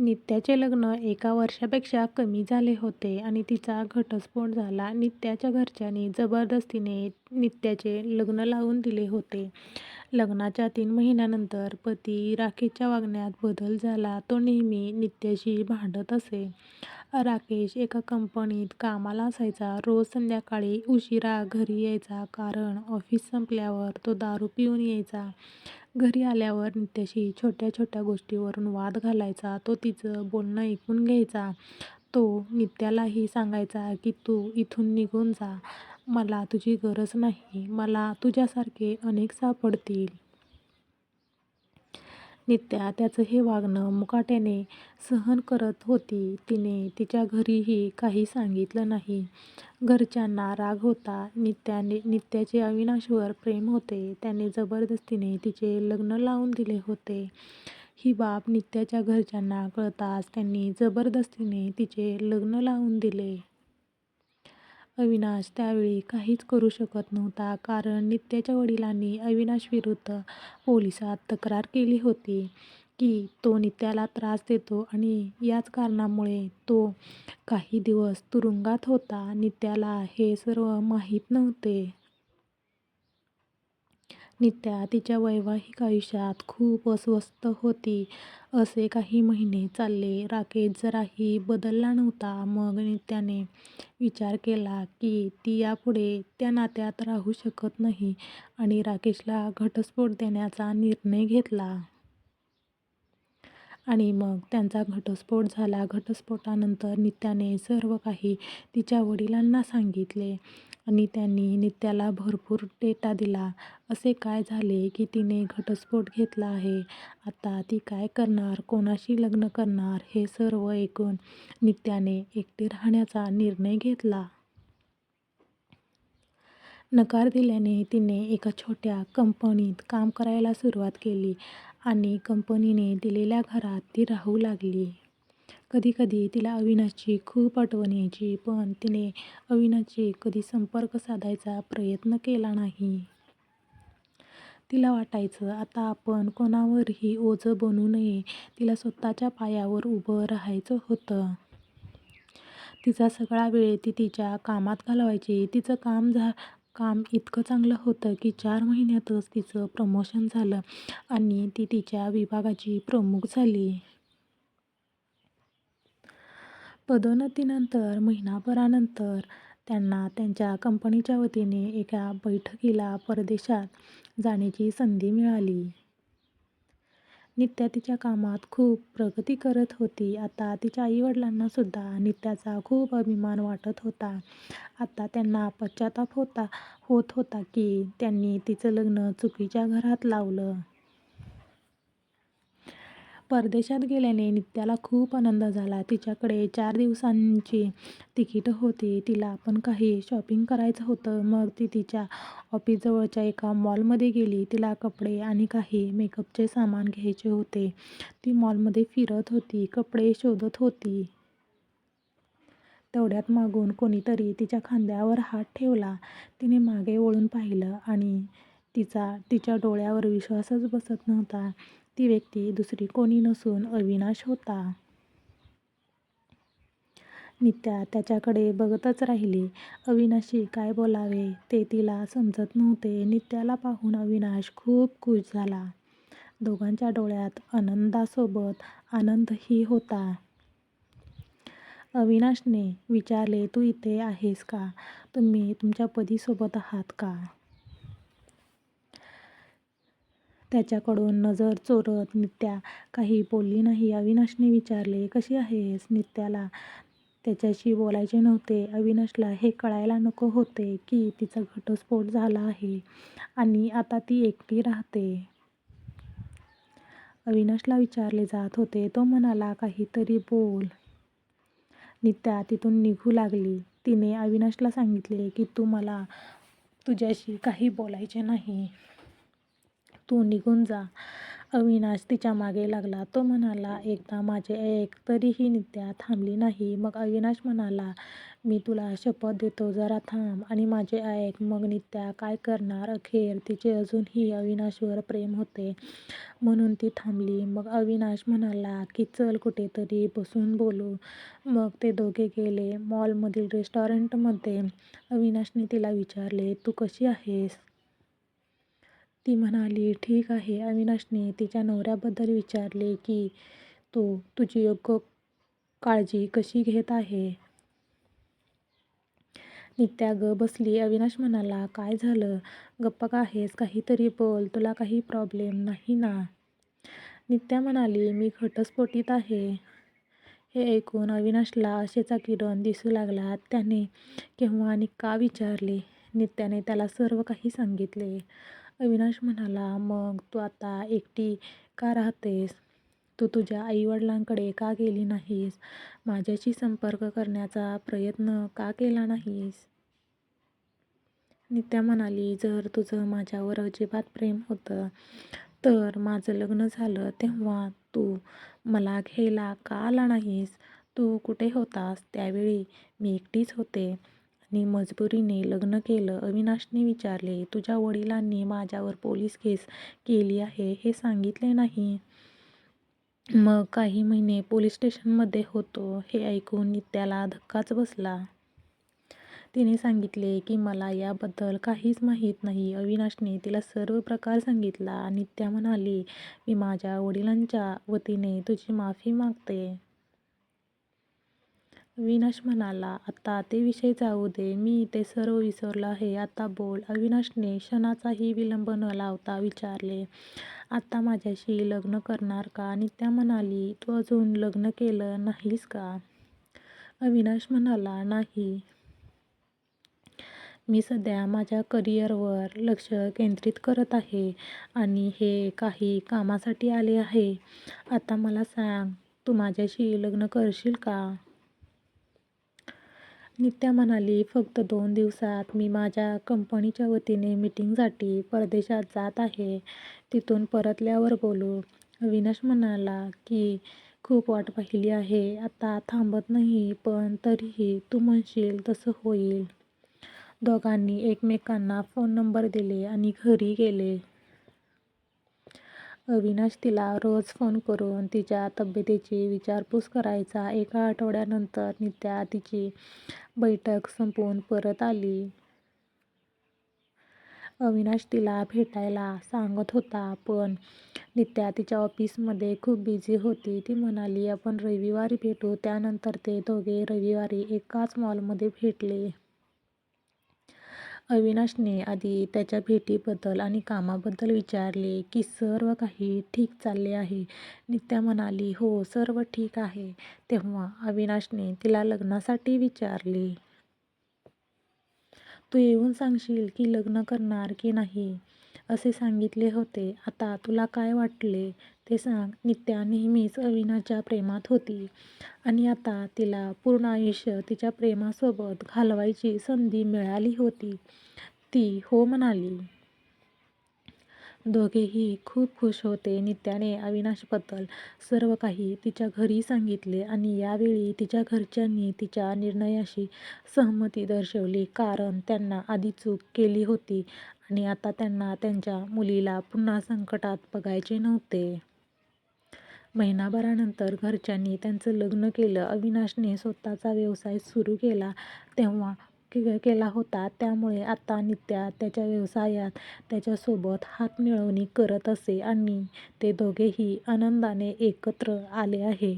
नित्याचे लग्न एका वर्षापेक्षा कमी झाले होते आणि तिचा घटस्फोट झाला. नित्याच्या घरच्यांनी जबरदस्तीने नित्याचे लग्न लावून दिले होते. लग्नाच्या तीन महिन्यानंतर पती राकेशच्या वागण्यात बदल झाला. तो नेहमी नित्याशी भांडत असे. राकेश एका कंपनीत कामाला असायचा. रोज संध्याकाळी उशिरा घरी यायचा कारण ऑफिस संपल्यावर तो दारू पिऊन यायचा. घरी आल्यावर नित्याशी छोट्या छोट्या गोष्टीवरून वाद घालायचा. तो तिचं बोलणं ऐकून घ्यायचा. तो नित्यालाही सांगायचा की तू इथून निघून जा. मला तुझी गरज नाही. मला तुझ्यासारखे अनेक सापडतील. नित्या त्याचं हे वागणं मुकाट्याने सहन करत होती. तिने तिच्या घरीही काही सांगितलं नाही. घरच्यांना राग होता. नित्याने नित्याचे अविनाशवर प्रेम होते. त्याने जबरदस्तीने तिचे लग्न लावून दिले होते. ही बाब नित्याच्या घरच्यांना कळताच त्यांनी जबरदस्तीने तिचे लग्न लावून दिले. अविनाश त्यावेळी काहीच करू शकत नव्हता कारण नित्याच्या वडिलांनी अविनाशविरुद्ध पोलिसात तक्रार केली होती की तो नित्याला त्रास देतो आणि याच कारणामुळे तो काही दिवस तुरुंगात होता. नित्याला हे सर्व माहीत नव्हते. नित्या तिच्या वैवाहिक आयुष्यात खूप अस्वस्थ होती. असे काही महिने चालले. राकेश जराही बदलला नव्हता. मग नित्याने विचार केला की ती यापुढे त्या नात्यात राहू शकत नाही आणि राकेशला घटस्फोट देण्याचा निर्णय घेतला. आणि मग त्यांचा घटस्फोट झाला. घटस्फोटानंतर नित्याने सर्व काही तिच्या वडिलांना सांगितले आणि त्यांनी नित्याला भरपूर डेटा दिला. असे काय झाले की तिने घटस्फोट घेतला आहे? आता ती काय करणार? कोणाशी लग्न करणार? हे सर्व ऐकून नित्याने एकटी राहण्याचा निर्णय घेतला. नकार दिल्याने तिने एका छोट्या कंपनीत काम करायला सुरुवात केली आणि कंपनीने दिलेल्या घरात ती राहू लागली. कधी कधी तिला अविनाशची खूप आठवण यायची. पण तिने अविनाशशी कधी संपर्क साधायचा प्रयत्न केला नाही. तिला वाटायचं आता आपण कोणावरही ओझं बनू नये. तिला स्वतःच्या पायावर उभं राहायचं होतं. तिचा सगळा वेळ ती तिच्या कामात घालवायची. तिचं काम काम इतकं चांगलं होतं की चार महिन्यातच तिचं प्रमोशन झालं आणि ती तिच्या विभागाची प्रमुख झाली. पदोन्नतीनंतर महिनाभरानंतर त्यांना त्यांच्या कंपनीच्या वतीने एका बैठकीला परदेशात जाण्याची संधी मिळाली. नित्या तिच्या कामात खूप प्रगती करत होती. आता तिच्या आईवडिलांना सुद्धा नित्याचा खूप अभिमान वाटत होता. आता त्यांना पश्चाताप होता होत होता की त्यांनी तिचं लग्न चुकीच्या घरात लावलं. परदेशात गेल्याने नित्याला खूप आनंद झाला. तिच्याकडे चार दिवसांची तिकीटं होती. तिला पण काही शॉपिंग करायचं होतं. मग ती तिच्या ऑफिसजवळच्या एका मॉलमध्ये गेली. तिला कपडे आणि काही मेकअपचे सामान घ्यायचे होते. ती मॉलमध्ये फिरत होती. कपडे शोधत होती. तेवढ्यात मागून कोणीतरी तिच्या खांद्यावर हात ठेवला. तिने मागे वळून पाहिलं आणि तिचा तिच्या डोळ्यावर विश्वासच बसत नव्हता. ती व्यक्ती दुसरी कोणी नसून अविनाश होता. नित्या त्याच्याकडे बघतच राहिली. अविनाशशी काय बोलावे ते तिला समजत नव्हते. नित्याला पाहून अविनाश खूप खूश झाला. दोघांच्या डोळ्यात आनंदासोबत आनंदही होता. अविनाशने विचारले तू इथे आहेस का? तुम्ही तुमच्या पतीसोबत आहात का? त्याच्याकडून नजर चोरत नित्या काही बोलली नाही. अविनाशने विचारले कशी आहेस? नित्याला त्याच्याशी बोलायचे नव्हते. अविनाशला हे कळायला नको होते की तिचा घटस्फोट झाला आहे आणि आता ती एकटी राहते. अविनाशला विचारले जात होते. तो म्हणाला काहीतरी बोल. नित्या तिथून निघू लागली. तिने अविनाशला सांगितले की मला तुझ्याशी काही बोलायचे नाही. तू निघून जा. अविनाश तिच्यामागे लागला. तो म्हणाला, एकदा माझे ऐक. तरीही नित्या थांबली नाही. मग अविनाश म्हणाला, मी तुला शपथ देतो जरा थांब आणि माझे ऐक. मग नित्या काय करणार? अखेर तिचे अजूनही अविनाशवर प्रेम होते म्हणून ती थांबली. मग अविनाश म्हणाला की चल कुठेतरी बसून बोलू. मग ते दोघे गेले मॉलमधील रेस्टॉरंटमध्ये. अविनाशने तिला विचारले, तू कशी आहेस? ती म्हणाली, ठीक आहे. अविनाशने तिच्या नवऱ्याबद्दल विचारले की तो तुझी योग्य काळजी कशी घेत आहे? नित्या गप्प बसली. अविनाश म्हणाला, काय झालं? गप्प का आहेस? काहीतरी बोल. तुला काही प्रॉब्लेम नाही ना? नित्या म्हणाली, मी घटस्फोटीत आहे. हे ऐकून अविनाशला आशेचा किरण दिसू लागला. त्याने केव्हा आणि का विचारले. नित्याने त्याला सर्व काही सांगितले. अविनाश म्हणाला, मग तू आता एकटी का राहतेस? तू तुझ्या आईवडिलांकडे का गेली नाहीस? माझ्याशी संपर्क करण्याचा प्रयत्न का केला नाहीस? नित्या म्हणाली, जर तुझं माझ्यावर अजिबात प्रेम होतं तर माझं लग्न झालं तेव्हा तू मला घ्यायला का आला नाहीस? तू कुठे होतास त्यावेळी? मी एकटीच होते आणि मजबुरीने लग्न केलं. अविनाशने विचारले, तुझ्या वडिलांनी माझ्यावर पोलीस केस केली आहे हे सांगितले नाही? मग काही महिने पोलीस स्टेशनमध्ये होतो. हे ऐकून नित्याला धक्काच बसला. तिने सांगितले की मला याबद्दल काहीच माहीत नाही. अविनाशने तिला सर्व प्रकार सांगितला. नित्या म्हणाली, मी माझ्या वडिलांच्या वतीने तुझी माफी मागते. अविनाश म्हणाला, आता ते विषय जाऊ दे. मी ते सर्व विसरलो आहे. आता बोल. अविनाशने क्षणाचाही विलंब न लावता विचारले, आता माझ्याशी लग्न करणार का? नित्या म्हणाली, तू अजून लग्न केलं नाहीस का? अविनाश म्हणाला, नाही. मी सध्या माझ्या करिअरवर लक्ष केंद्रित करत आहे आणि हे काही कामासाठी आले आहे. आता मला सांग, तू माझ्याशी लग्न करशील का? नित्या म्हणाली, फक्त दोन दिवसात मी माझ्या कंपनीच्या वतीने मीटिंगसाठी परदेशात जात आहे. तिथून परतल्यावर बोलू. अविनाश म्हणाला की खूप वाट पाहिली आहे. आता थांबत नाही. पण तरीही तू म्हणशील तसं होईल. दोघांनी एकमेकांना फोन नंबर दिले आणि घरी गेले. अविनाश तिला रोज फोन करून तिच्या तब्येतीची विचारपूस करायचा. एका आठवड्यानंतर नित्या तिची बैठक संपवून परत आली. अविनाश तिला भेटायला सांगत होता पण नित्या तिच्या ऑफिसमध्ये खूप बिझी होती. ती म्हणाली, आपण रविवारी भेटू. त्यानंतर ते दोघे रविवारी एकाच मॉलमध्ये भेटले. अविनाशने आधी त्याच्या भेटीबद्दल आणि कामाबद्दल विचारले की सर्व काही ठीक चालले आहे? नित्या म्हणाली, हो सर्व ठीक आहे. तेव्हा अविनाशने तिला लग्नासाठी विचारले. तू येऊन सांगशील की लग्न करणार की नाही असे सांगितले होते. आता तुला काय वाटले ते सांग. नित्या नेहमीच अविनाच्या प्रेमात होती आणि आता तिला पूर्ण आयुष्य तिच्या प्रेमासोबत घालवायची संधी मिळाली होती. ती हो म्हणाली. दोघेही खूप खुश होते. नित्याने अविनाशबद्दल सर्व काही तिच्या घरी सांगितले आणि यावेळी तिच्या घरच्यांनी तिच्या निर्णयाशी सहमती दर्शवली. कारण त्यांना आधी चूक केली होती आणि आता त्यांना त्यांच्या मुलीला पुन्हा संकटात बघायचे नव्हते. महिनाभरानंतर घरच्यांनी त्यांचं लग्न केलं. अविनाशने स्वतःचा व्यवसाय सुरू केला तेव्हा केला होता. त्यामुळे आता नित्या त्याच्या व्यवसायात त्याच्यासोबत हात मिळवणी करत असे आणि ते दोघेही आनंदाने एकत्र आले आहे.